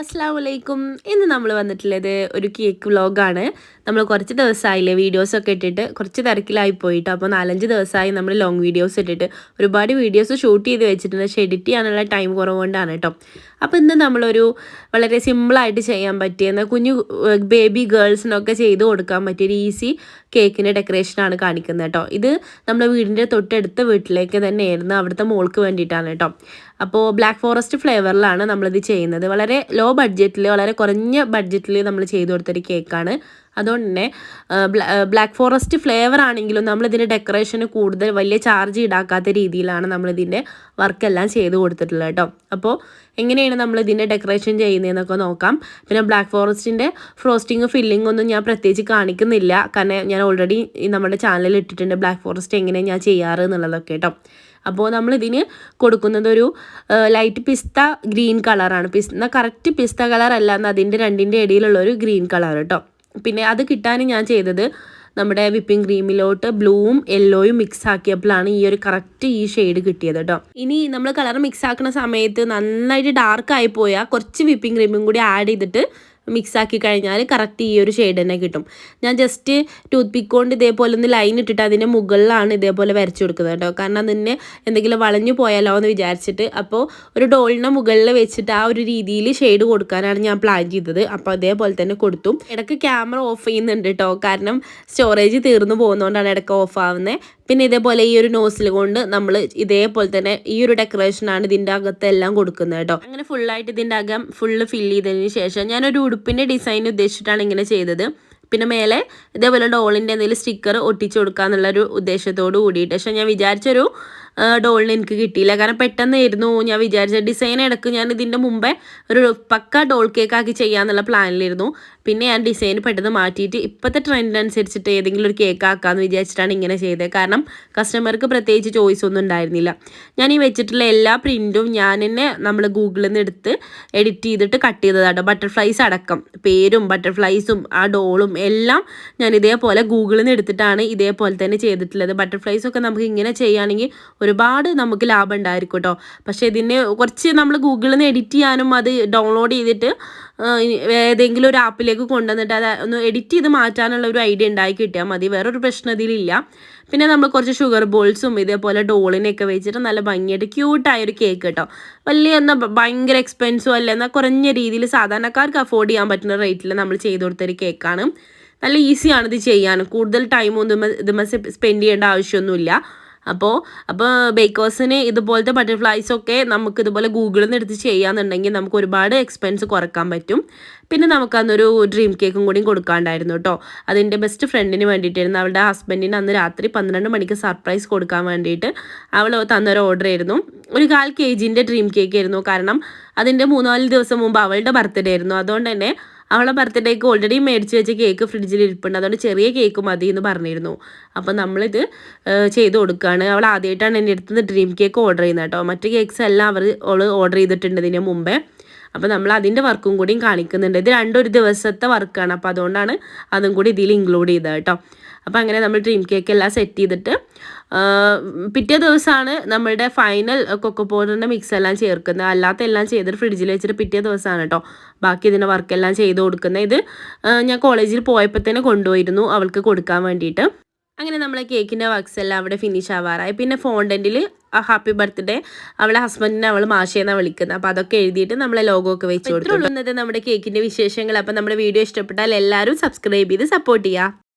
അസ്സാം വലൈക്കും ഇന്ന് നമ്മൾ വന്നിട്ടുള്ളത് ഒരു കേക്ക് വ്ലോഗാണ് നമ്മൾ കുറച്ച് ദിവസമായില്ലേ വീഡിയോസൊക്കെ ഇട്ടിട്ട്. കുറച്ച് തിരക്കിലായി പോയിട്ട്. അപ്പോൾ നാലഞ്ച് ദിവസമായി നമ്മൾ ലോങ് വീഡിയോസ് ഇട്ടിട്ട്. ഒരുപാട് വീഡിയോസ് ഷൂട്ട് ചെയ്ത് വെച്ചിട്ടുണ്ട്. പക്ഷേ എഡിറ്റ് ചെയ്യാനുള്ള ടൈം കുറവുകൊണ്ടാണ് കേട്ടോ അപ്പോൾ ഇന്ന് നമ്മളൊരു വളരെ സിമ്പിളായിട്ട് ചെയ്യാൻ പറ്റിയ എന്നാൽ കുഞ്ഞു ബേബി ഗേൾസിനൊക്കെ ചെയ്ത് കൊടുക്കാൻ പറ്റിയ ഒരു ഈസി കേക്കിന്റെ ഡെക്കറേഷനാണ് കാണിക്കുന്നത് കേട്ടോ. ഇത് നമ്മുടെ വീടിന്റെ തൊട്ടടുത്ത വീട്ടിലേക്ക് തന്നെയായിരുന്നു അവിടുത്തെ മോൾക്ക് വേണ്ടിയിട്ടാണ് കേട്ടോ. അപ്പോൾ ബ്ലാക്ക് ഫോറസ്റ്റ് ഫ്ലേവറിലാണ് നമ്മളിത് ചെയ്യുന്നത്. വളരെ ലോ ബഡ്ജറ്റിൽ വളരെ കുറഞ്ഞ ബഡ്ജറ്റിൽ നമ്മൾ ചെയ്ത് കൊടുത്തൊരു കേക്കാണ്. അതുകൊണ്ട് തന്നെ ബ്ലാക്ക് ഫോറസ്റ്റ് ഫ്ലേവർ ആണെങ്കിലും നമ്മൾ നമ്മളിതിന്റെ ഡെക്കറേഷന് കൂടുതൽ വലിയ ചാർജ് ഈടാക്കാത്ത രീതിയിലാണ് നമ്മളിതിന്റെ വർക്കെല്ലാം ചെയ്ത് കൊടുത്തിട്ടുള്ളത് കേട്ടോ. അപ്പോൾ എങ്ങനെയാണ് നമ്മൾ ഇതിന്റെ ഡെക്കറേഷൻ ചെയ്യുന്നതെന്നൊക്കെ നോക്കാം. പിന്നെ ബ്ലാക്ക് ഫോറസ്റ്റിന്റെ ഫ്രോസ്റ്റിംഗ് ഫില്ലിംഗ് ഒന്നും ഞാൻ പ്രത്യേകിച്ച് കാണിക്കുന്നില്ല. കാരണം ഞാൻ ഓൾറെഡി നമ്മുടെ ചാനലിൽ ഇട്ടിട്ടുണ്ട് ബ്ലാക്ക് ഫോറസ്റ്റ് എങ്ങനെയാണ് ഞാൻ ചെയ്യാറ് എന്നുള്ളതൊക്കെ കേട്ടോ. അപ്പോൾ നമ്മൾ ഇതിന് കൊടുക്കുന്നത് ഒരു ലൈറ്റ് പിസ്ത ഗ്രീൻ കളറാണ് പിസ്ത കറക്റ്റ് പിസ്ത കളർ അല്ല അതിന്റെ രണ്ടിന്റെ ഇടയിലുള്ള ഒരു ഗ്രീൻ കളർ കേട്ടോ. പിന്നെ അത് കിട്ടാൻ ഞാൻ ചെയ്തത് നമ്മുടെ വിപ്പിംഗ് ക്രീമിലോട്ട് ബ്ലൂവും യെല്ലോയും മിക്സ് ആക്കിയപ്പോഴാണ് ഈ ഒരു കറക്റ്റ് ഈ ഷെയ്ഡ് കിട്ടിയത് കേട്ടോ. ഇനി നമ്മൾ കളർ മിക്സ് ആക്കുന്ന സമയത്ത് നന്നായിട്ട് ഡാർക്ക് ആയി പോയാൽ കുറച്ച് വിപ്പിംഗ് ക്രീമും കൂടി ആഡ് ചെയ്തിട്ട് മിക്സ് ആക്കി കഴിഞ്ഞാൽ കറക്റ്റ് ഈ ഒരു ഷെയ്ഡ് തന്നെ കിട്ടും. ഞാൻ ജസ്റ്റ് ടൂത്ത് പിക്ക് കൊണ്ട് ഇതേപോലെ ഒന്ന് ലൈൻ ഇട്ടിട്ട് അതിന്റെ മുകളിലാണ് ഇതേപോലെ വരച്ചു കൊടുക്കുന്നത് കേട്ടോ. കാരണം അതിന് എന്തെങ്കിലും വളഞ്ഞു പോയാലോ എന്ന് വിചാരിച്ചിട്ട് അപ്പോൾ ഒരു ഡോളിന്റെ മുകളിൽ വെച്ചിട്ട് ആ ഒരു രീതിയിൽ ഷെയ്ഡ് കൊടുക്കാനാണ് ഞാൻ പ്ലാൻ ചെയ്തത്. അപ്പോൾ അതേപോലെ തന്നെ കൊടുത്തു. ഇടയ്ക്ക് ക്യാമറ ഓഫ് ചെയ്യുന്നുണ്ട് കേട്ടോ. കാരണം സ്റ്റോറേജ് തീർന്നു പോകുന്നതുകൊണ്ടാണ് ഇടയ്ക്ക് ഓഫ് ആവുന്നത് പിന്നെ ഇതേപോലെ ഈ ഒരു നോസിൽ കൊണ്ട് നമ്മൾ ഇതേപോലെ തന്നെ ഈ ഒരു ഡെക്കറേഷനാണ് ഇതിന്റെ അകത്തെല്ലാം കൊടുക്കുന്നത് കേട്ടോ. അങ്ങനെ ഫുള്ളായിട്ട് ഇതിന്റെ അകം ഫുള്ള് ഫില്ല് ചെയ്തതിന് ശേഷം ഞാനൊരു ഉടുപ്പിന്റെ ഡിസൈൻ ഉദ്ദേശിച്ചിട്ടാണ് ഇങ്ങനെ ചെയ്തത്. പിന്നെ മേലെ ഇതേപോലെ ഡോളിന്റെ എന്തെങ്കിലും സ്റ്റിക്കർ ഒട്ടിച്ചു കൊടുക്കുക എന്നുള്ളൊരു ഉദ്ദേശത്തോട് കൂടിയിട്ട്. പക്ഷേ ഞാൻ വിചാരിച്ചൊരു ഡോളിന് എനിക്ക് കിട്ടിയില്ല. കാരണം പെട്ടെന്നായിരുന്നു ഞാൻ വിചാരിച്ച ഡിസൈൻ ഇടയ്ക്ക് ഞാൻ ഇതിന്റെ മുമ്പേ ഒരു പക്ക ഡോൾ കേക്ക് ആക്കി ചെയ്യാന്നുള്ള പ്ലാനിലിരുന്നു പിന്നെ ഞാൻ ഡിസൈൻ പെട്ടെന്ന് മാറ്റിയിട്ട് ഇപ്പോഴത്തെ ട്രെൻഡിനനുസരിച്ചിട്ട് ഏതെങ്കിലും ഒരു കേക്ക് ആക്കാമെന്ന് വിചാരിച്ചിട്ടാണ് ഇങ്ങനെ ചെയ്തത് കാരണം കസ്റ്റമർക്ക് പ്രത്യേകിച്ച് ചോയ്സ് ഒന്നും ഉണ്ടായിരുന്നില്ല. ഞാൻ ഈ വെച്ചിട്ടുള്ള എല്ലാ പ്രിന്റും ഞാൻ തന്നെ നമ്മൾ ഗൂഗിളിൽ നിന്ന് എടുത്ത് എഡിറ്റ് ചെയ്തിട്ട് കട്ട് ചെയ്തതാട്ടോ. ബട്ടർഫ്ലൈസ് അടക്കം പേരും ബട്ടർഫ്ലൈസും ആ ഡോളും എല്ലാം ഞാൻ ഇതേപോലെ ഗൂഗിളിൽ നിന്ന് എടുത്തിട്ടാണ് ഇതേപോലെ തന്നെ ചെയ്തിട്ടുള്ളത്. ബട്ടർഫ്ലൈസ് ഒക്കെ നമുക്ക് ഇങ്ങനെ ചെയ്യുകയാണെങ്കിൽ ഒരുപാട് നമുക്ക് ലാഭം ഉണ്ടായിരിക്കും കേട്ടോ. പക്ഷേ ഇതിന് കുറച്ച് നമ്മൾ ഗൂഗിളിൽ നിന്ന് എഡിറ്റ് ചെയ്യാനും അത് ഡൗൺലോഡ് ചെയ്തിട്ട് ഏതെങ്കിലും ഒരു ആപ്പിലേക്ക് കൊണ്ടുവന്നിട്ട് അത് ഒന്ന് എഡിറ്റ് ചെയ്ത് മാറ്റാനുള്ള ഒരു ഐഡിയ ഉണ്ടായി കിട്ടിയാൽ മതി. വേറൊരു പ്രശ്നം ഇതിലില്ല. പിന്നെ നമ്മൾ കുറച്ച് ഷുഗർ ബോൾസും ഇതേപോലെ ഡോളിനെയൊക്കെ വെച്ചിട്ട് നല്ല ഭംഗിയായിട്ട് ക്യൂട്ടായൊരു കേക്ക് കേട്ടോ. വലിയ എന്നാൽ ഭയങ്കര എക്സ്പെൻസും അല്ല എന്നാൽ കുറഞ്ഞ രീതിയിൽ സാധാരണക്കാർക്ക് അഫോർഡ് ചെയ്യാൻ പറ്റുന്ന റേറ്റിൽ നമ്മൾ ചെയ്തു കൊടുത്തൊരു കേക്കാണ്. നല്ല ഈസിയാണ് ഇത് ചെയ്യാൻ. കൂടുതൽ ടൈമൊന്നും ഇതുമ്മ സ്പെൻഡ് ചെയ്യേണ്ട ആവശ്യമൊന്നുമില്ല. അപ്പോൾ അപ്പോൾ ബേക്കേഴ്സിന് ഇതുപോലത്തെ ബട്ടർഫ്ലൈസൊക്കെ നമുക്ക് ഇതുപോലെ ഗൂഗിളിൽ നിന്ന് എടുത്ത് ചെയ്യാന്നുണ്ടെങ്കിൽ നമുക്ക് ഒരുപാട് എക്സ്പെൻസ് കുറയ്ക്കാൻ പറ്റും. പിന്നെ നമുക്ക് അന്നൊരു ഡ്രീം കേക്കും കൂടി കൊടുക്കാണ്ടായിരുന്നു കേട്ടോ അതിന്റെ ബെസ്റ്റ് ഫ്രണ്ടിന് വേണ്ടിയിട്ടായിരുന്നു. അവളുടെ ഹസ്ബൻഡിന് അന്ന് രാത്രി പന്ത്രണ്ട് മണിക്ക് സർപ്രൈസ് കൊടുക്കാൻ വേണ്ടിയിട്ട് അവൾ തന്നൊരു ഓർഡർ ആയിരുന്നു. ഒരു കാൽ കെ ജിന്റെ ഡ്രീം കേക്ക് ആയിരുന്നു. കാരണം അതിന്റെ മൂന്നാൽ ദിവസം മുമ്പ് അവളുടെ ബർത്ത്ഡേ ആയിരുന്നു. അതുകൊണ്ട് തന്നെ അവളെ ബർത്ത്ഡേക്ക് ഓൾറെഡി മേടിച്ച് വെച്ച കേക്ക് ഫ്രിഡ്ജിൽ ഇരിപ്പുണ്ട്. അതുകൊണ്ട് ചെറിയ കേക്ക് മതി എന്ന് പറഞ്ഞിരുന്നു. അപ്പോൾ നമ്മളിത് ചെയ്ത് കൊടുക്കുകയാണ് അവൾ ആദ്യമായിട്ടാണ് എന്റെ അടുത്ത് ഡ്രീം കേക്ക് ഓർഡർ ചെയ്യുന്നത് കേട്ടോ. മറ്റ് കേക്ക്സ് എല്ലാം അവർ അവൾ ഓർഡർ ചെയ്തിട്ടുണ്ട് ഇതിന് മുമ്പേ. അപ്പോൾ നമ്മൾ അതിന്റെ വർക്കും കൂടിയും കാണിക്കുന്നുണ്ട്. ഇത് രണ്ടൊരു ദിവസത്തെ വർക്കാണ്. അപ്പോൾ അതുകൊണ്ടാണ് അതും കൂടി ഇതിൽ ഇൻക്ലൂഡ് ചെയ്തത് കേട്ടോ. അപ്പോൾ അങ്ങനെ നമ്മൾ ഡ്രീം കേക്ക് എല്ലാം സെറ്റ് ചെയ്തിട്ട് പിറ്റേ ദിവസമാണ് നമ്മളുടെ ഫൈനൽ കൊക്കോ പൗഡറിന്റെ മിക്സ് എല്ലാം ചേർക്കുന്നത്. അല്ലാത്ത എല്ലാം ചെയ്തിട്ട് ഫ്രിഡ്ജിൽ വെച്ചിട്ട് പിറ്റേ ദിവസമാണ് കേട്ടോ ബാക്കി ഇതിന്റെ വർക്കെല്ലാം ചെയ്ത് കൊടുക്കുന്നത്. ഇത് ഞാൻ കോളേജിൽ പോയപ്പോൾ തന്നെ കൊണ്ടുപോയിരുന്നു അവൾക്ക് കൊടുക്കാൻ വേണ്ടിയിട്ട്. അങ്ങനെ നമ്മളെ കേക്കിന്റെ വർക്ക്സ് എല്ലാം അവിടെ ഫിനിഷ് ആവാറായി. പിന്നെ ഫോണ്ടന്റിൽ ഹാപ്പി ബർത്ത്ഡേ അവളെ ഹസ്ബൻഡിനെ അവൾ മാഷേന്നാണ് വിളിക്കുന്നത്. അപ്പോൾ അതൊക്കെ എഴുതിയിട്ട് നമ്മളെ ലോഗോ ഒക്കെ വെച്ച് കൊടുത്തു നമ്മുടെ കേക്കിന്റെ വിശേഷങ്ങൾ. അപ്പോൾ നമ്മുടെ വീഡിയോ ഇഷ്ടപ്പെട്ടാൽ എല്ലാവരും സബ്സ്ക്രൈബ് ചെയ്ത് സപ്പോർട്ട് ചെയ്യുക.